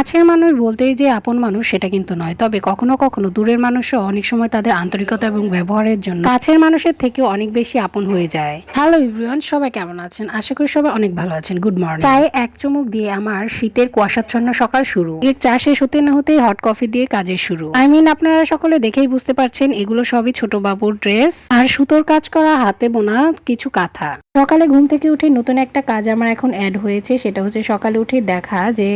কাছের মানুষ বলতেই যে আপন মানুষ সেটা কিন্তু নয়। তবে কখনো কখনো দূরের মানুষও অনেক সময় তাদের আন্তরিকতা এবং ব্যবহারের জন্য কাছের মানুষের থেকেও অনেক বেশি আপন হয়ে যায়। হ্যালো এভরিওয়ান সবাই কেমন আছেন? আশা করি সবাই অনেক ভালো আছেন। গুড মর্নিং চায়ে এক চুমুক দিয়ে আমার শীতের কুয়াশাচ্ছন্ন সকাল শুরু। এর চা শেষ হতে না হতেই হট কফি দিয়ে কাজের শুরু। আই মিন আপনারা সকলে দেখেই বুঝতে পারছেন, এগুলো সবই ছোট বাবুর ড্রেস আর সুতোর কাজ করা, হাতে বোনা কিছু কাঁথা। সকালে ঘুম থেকে উঠে নতুন একটা কাজ আমার এখন অ্যাড হয়েছে, সেটা হচ্ছে সকালে উঠে দেখা যে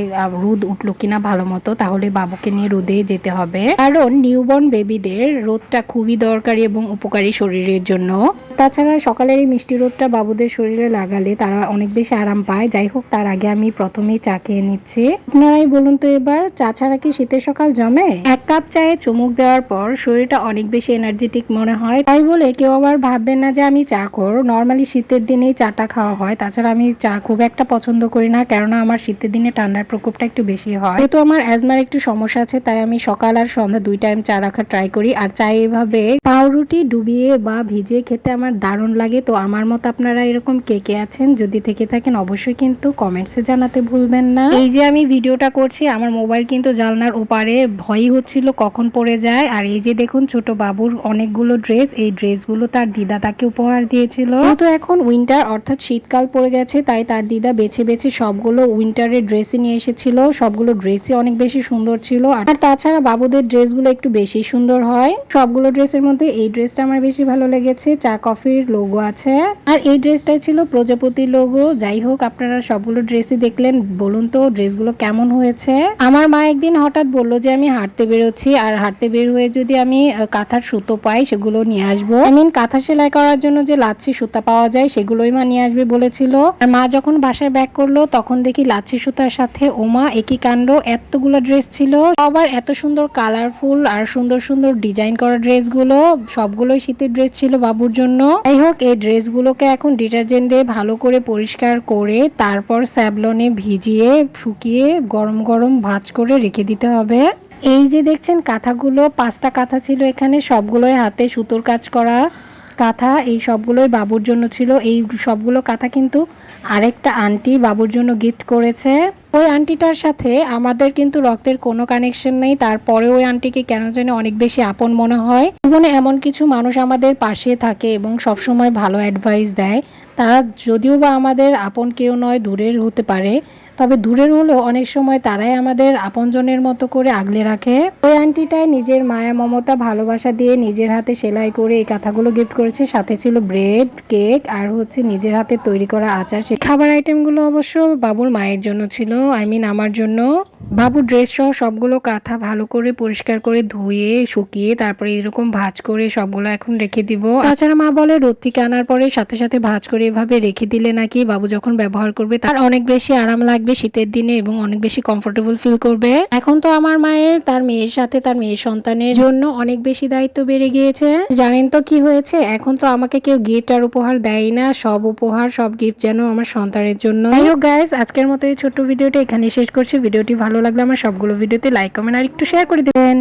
রোদ উঠল কিনা ভালো মতো, তাহলে বাবুকে নিয়ে রোদে যেতে হবে। কারণ নিউবর্ন বেবিদের রোদটা খুবই দরকারি এবং উপকারী শরীরের জন্য। তাছাড়া সকালের এই মিষ্টি রোদটা বাবুদের শরীরে লাগালে তারা অনেক বেশি আরাম পায়। যাই হোক, তার আগে আমি প্রথমেই চা খেয়ে নিচ্ছি। আপনারাই বলুন তো এবার, চা ছাড়া কি শীতের সকাল জমে? এক কাপ চায়ে চুমুক দেওয়ার পর শরীরটা অনেক বেশি এনার্জেটিক মনে হয়। তাই বলে কেউ আবার ভাববেন না যে আমি চা কর নর্মালি শীতের দিনেই চাটা খাওয়া হয়। তাছাড়া আমি চা খুব একটা পছন্দ করি না, কেননা আমার শীতের দিনে ঠান্ডার প্রকোপটা একটু বেশি হয়। যেহেতু আমার অ্যাজমার একটু সমস্যা আছে, তাই আমি সকাল আর সন্ধ্যা দুই টাইম চা রাখা ট্রাই করি। আর চা এভাবে পাউরুটি ডুবিয়ে বা ভিজিয়ে খেতে আমার দারুণ লাগে। তো আমার মতো আপনারা এরকম কে কে আছেন যদি থেকে থাকেন অবশ্যই কিন্তু কমেন্টসে জানাতে ভুলবেন না। এই যে আমি ভিডিওটা করছি, আমার মোবাইল কিন্তু জানলার ওপারে ভয়ই হচ্ছিল কখন পড়ে যায়। আর এই যে দেখুন ছোট বাবুর অনেকগুলো ড্রেস, এই ড্রেসগুলো তার দিদা তাকে উপহার দিয়েছিল। তো এখন উইন্টার অর্থাৎ শীতকাল পড়ে গেছে, তাই তার দিদা বেছে বেছে সবগুলো উইন্টারের ড্রেসই নিয়ে এসেছিল। সবগুলো ড্রেসই অনেক বেশি সুন্দর ছিল। আর তাছাড়া বাবুদের ড্রেসগুলো একটু বেশি সুন্দর হয়। সবগুলো ড্রেসের মধ্যে এই ড্রেসটা আমার বেশি ভালো লেগেছে। চা কফির লোগো আছে। আর এই ড্রেসটাই ছিল প্রজাপতির লোগো যাই হোক, আপনারা সবগুলো ড্রেসই দেখলেন। বলুন তো ড্রেসগুলো কেমন হয়েছে? আমার মা একদিন হঠাৎ বলল যে, আমি হাঁটতে বেরোচ্ছি। আর হাঁটতে বের হয়ে যদি আমি কাঁথার সুতো পাই, সেগুলো নিয়ে আসব। আই মিন কাঁথা সেলাই করার জন্য যে লাচ্ছি সুতা পাওয়া যায়, সেগুলোই মা নিয়ে আসবে বলেছিল। আর মা যখন বাসায় ব্যাক করল, তখন দেখি লাচ্ছি সুতার সাথে ওমা, একই কাণ্ড, এতগুলো ড্রেস ছিল। আবার এত সুন্দর কালারফুল আর সুন্দর সুন্দর ডিজাইন করা ড্রেসগুলো সবগুলোই শীতের ড্রেস ছিল বাবুর জন্য। যাই হোক এই ড্রেসগুলোকে এখন ডিটারজেন্ট দিয়ে ভালো করে পরিষ্কার করে, তারপর স্যাবলনে ভিজিয়ে, শুকিয়ে, গরম গরম ভাজ করে রেখে দিতে হবে। এই যে দেখছেন কাঁথাগুলো, পাঁচটা কাঁথা ছিল এখানে, সবগুলোই হাতে সুতোর কাজ করা কাঁথা, এই সবগুলোই বাবুর জন্য ছিল। এই সবগুলো কাঁথা কিন্তু আরেকটা আন্টি বাবুর জন্য গিফট করেছে। ওই আন্টিটার সাথে আমাদের কিন্তু রক্তের কোনো কানেকশন নেই, তারপরে ওই আন্টিকে কেন যেন অনেক বেশি আপন মনে হয়। জীবনে এমন কিছু মানুষ আমাদের পাশে থাকে এবং সবসময় ভালো অ্যাডভাইস দেয়। তারা যদিও বা আমাদের আপন কেউ নয়, দূরের হতে পারে, তবে দূরের হলেও অনেক সময় তারাই আমাদের আপনজনের মতো করে আগলে রাখে। ওই আন্টিটাই নিজের মায়া, মমতা, ভালোবাসা দিয়ে নিজের হাতে সেলাই করে এই কাঁথাগুলো গিফট করেছে। সাথে ছিল ব্রেড কেক আর হচ্ছে নিজের হাতে তৈরি করা আচার সে খাবার আইটেমগুলো অবশ্য বাবুর মায়ের জন্য ছিল। আই মিন আমার জন্য। বাবুর ড্রেস সহ সবগুলো কাঁথা ভালো করে পরিষ্কার করে ধুয়ে, শুকিয়ে, তারপরে এরকম ভাজ করে সবগুলো এখন রেখে দিব। তাছাড়া মা বলে রোদ থেকে আনার পরে সাথে সাথে ভাঁজ করে এভাবে রেখে দিলে নাকি বাবু যখন ব্যবহার করবে তার অনেক বেশি আরাম লাগবে শীতের দিনে এবং অনেক বেশি কমফোর্টেবল ফিল করবে। এখন তো আমার মায়ের, তার মেয়ের সাথে তার মেয়ের সন্তানের জন্য অনেক বেশি দায়িত্ব বেড়ে গিয়েছে। জানেন তো কি হয়েছে? এখন তো আমাকে কেউ গিফট আর উপহার দেয় না। সব উপহার, সব গিফট যেন আমার সন্তানের জন্য। যাই গাইস আজকের মতো এই ছোট্ট ভিডিওটা এখানে শেষ করছি। ভিডিওটি ভালো লাগলে আমার সবগুলো ভিডিওতে লাইক কমেন্ট আর একটু শেয়ার করে দেবেন।